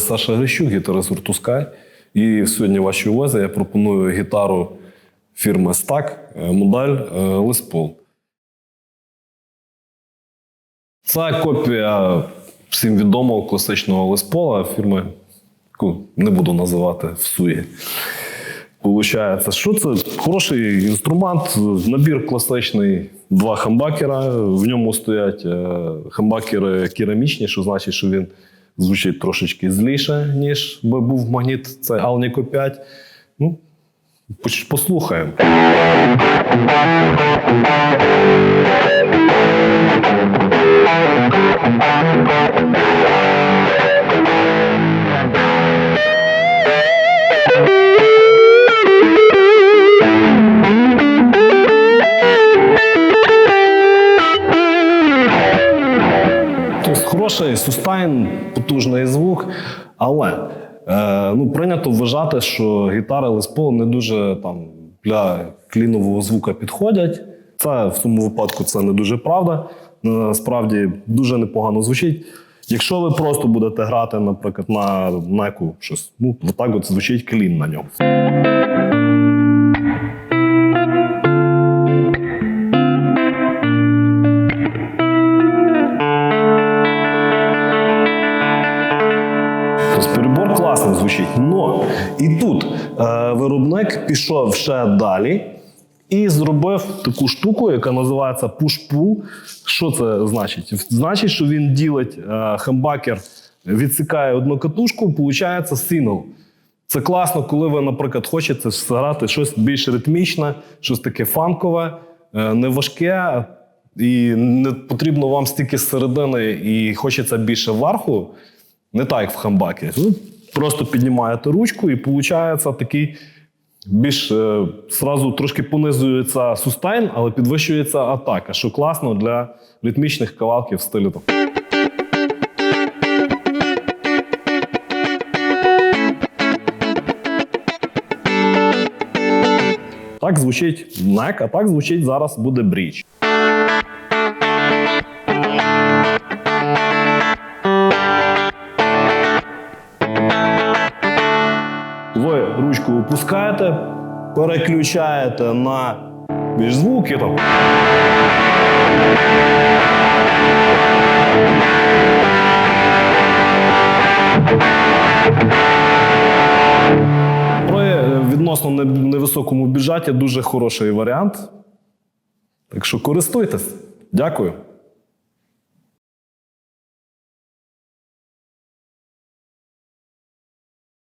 Саша Грищук, гітарист Sky. І сьогодні вашій увазі я пропоную гітару фірми Stack, е, модель Paul. Це копія всім відомого класичного Paul фірми, яку не буду називати в суї. Получається, що це? Хороший інструмент, набір класичний, два хамбакера. В ньому стоять е, хамбакери керамічні, що значить, що він звучить трошечки зліше, ніж би був магніт. Це Alnico 5. Ну, послухаємо. Хороший сустайн, потужний звук, але е, ну, прийнято вважати, що гітари Paul не дуже там, для клінового звука підходять. Це в цьому випадку це не дуже правда. Насправді дуже непогано звучить. Якщо ви просто будете грати, наприклад, на, яку щось, ну, отак от звучить клін на ньому. Класно звучить. Но і тут е, виробник пішов ще далі і зробив таку штуку, яка називається push-pull. Що це значить? Значить, що він ділить е, хембакер, відсікає одну катушку, виходить сингл. Це класно, коли ви, наприклад, хочете зграти щось більш ритмічне, щось таке фанкове, е, не важке, і не потрібно вам стільки середини, і хочеться більше верху. Не так, як в хамбакі. Просто піднімаєте ручку і виходить такий більш е, сразу трошки понизується сустайн, але підвищується атака, що класно для ритмічних кавалків там. Так звучить нек, а так звучить зараз буде бріч. Ви ручку опускаєте, переключаєте на більш звуки там. При е, відносно невисокому бюджеті дуже хороший варіант. Так що користуйтесь. Дякую.